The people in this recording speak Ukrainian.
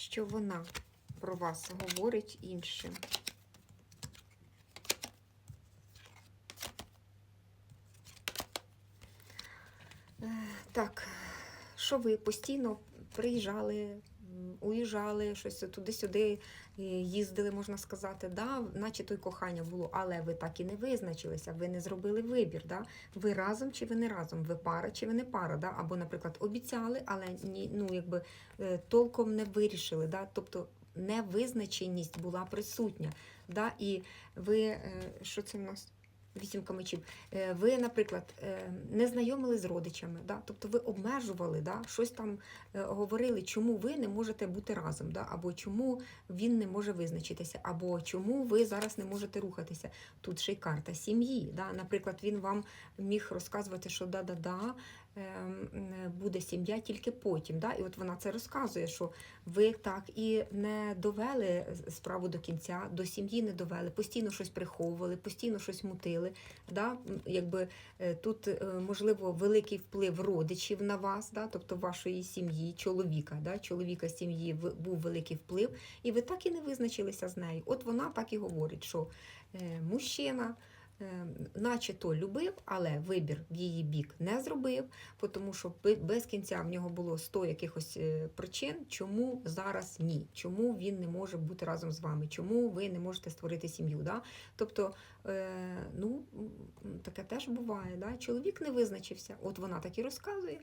що вона про вас говорить іншим. Е, Так, що ви постійно приїжджали, уїжджали, щось туди-сюди їздили, можна сказати, да? наче то й кохання було, але ви так і не визначилися, ви не зробили вибір. Да? Ви разом чи ви не разом, ви пара чи ви не пара. Да? Або, наприклад, обіцяли, але ні, ну, якби, е, толком не вирішили. Да? Тобто невизначеність була присутня. Да? І ви, е, що це в нас? Вісімка мечів. Е, Ви, наприклад, е, не знайомили з родичами, да? тобто ви обмежували, да? щось там е, говорили, чому ви не можете бути разом, да? або чому він не може визначитися, або чому ви зараз не можете рухатися. Тут ще й карта сім'ї. Да? Наприклад, він вам міг розказувати, що да-да-да, буде сім'я тільки потім. Да? І от вона це розказує, що ви так і не довели справу до кінця, до сім'ї не довели, постійно щось приховували, постійно щось мутили. Да? Якби е, тут е, можливо великий вплив родичів на вас, да? тобто вашої сім'ї, чоловіка, да? чоловіка сім'ї був великий вплив, і ви так і не визначилися з нею. От вона так і говорить, що е, мужчина. Е, Наче то любив, але вибір в її бік не зробив, тому що без кінця в нього було 100 якихось е, причин, чому зараз ні, чому він не може бути разом з вами, чому ви не можете створити сім'ю. Да? Тобто, е, ну, таке теж буває. Да? Чоловік не визначився, от вона так і розказує.